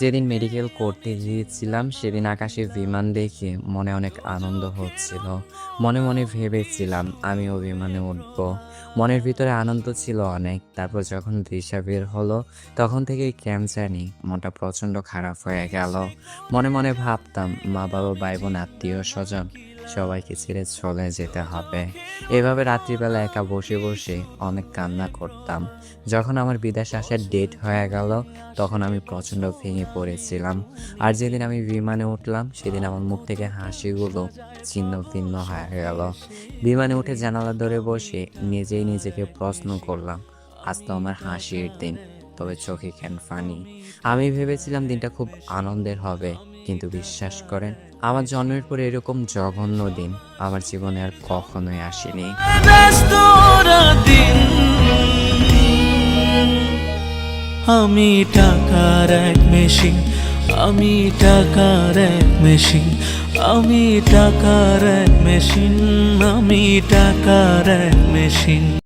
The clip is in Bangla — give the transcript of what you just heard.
যেদিন মেডিকেল করতে গিয়েছিলাম, সেদিন আকাশে বিমান দেখে মনে অনেক আনন্দ হচ্ছিল। মনে মনে ভেবেছিলাম, আমিও বিমানে উঠব। মনের ভিতরে আনন্দ ছিল অনেক। তারপর যখন দিশা বের হলো, তখন থেকে কেম জানি মনটা প্রচণ্ড খারাপ হয়ে গেল। মনে মনে ভাবতাম মা বাবা ভাই বোন আত্মীয় স্বজন সবাইকে ছেড়ে চলে যেতে হবে। এভাবে রাত্রিবেলা একা বসে বসে অনেক কান্না করতাম। যখন আমার বিদেশ আসার ডেট হয়ে গেল, তখন আমি প্রচণ্ড ভেঙে পড়েছিলাম। আর যেদিন আমি বিমানে উঠলাম, সেদিন আমার মুখ থেকে হাসিগুলো ছিন্ন ভিন্ন হয়ে গেল। বিমানে উঠে জানালা ধরে বসে নিজেই নিজেকে প্রশ্ন করলাম, আজ তো আমার হাসির দিন, তবে চোখে ক্যান ফানি? আমি ভেবেছিলাম দিনটা খুব আনন্দের হবে। কিন্তু বিশ্বাস করেন, আমার জন্মের পরে এরকম জঘন্য দিন আমার জীবনে আর কখনোই আসেনি। আমি টাকার এক মেশিন আমি টাকার এক মেশিন আমি টাকার এক মেশিন আমি টাকার এক মেশিন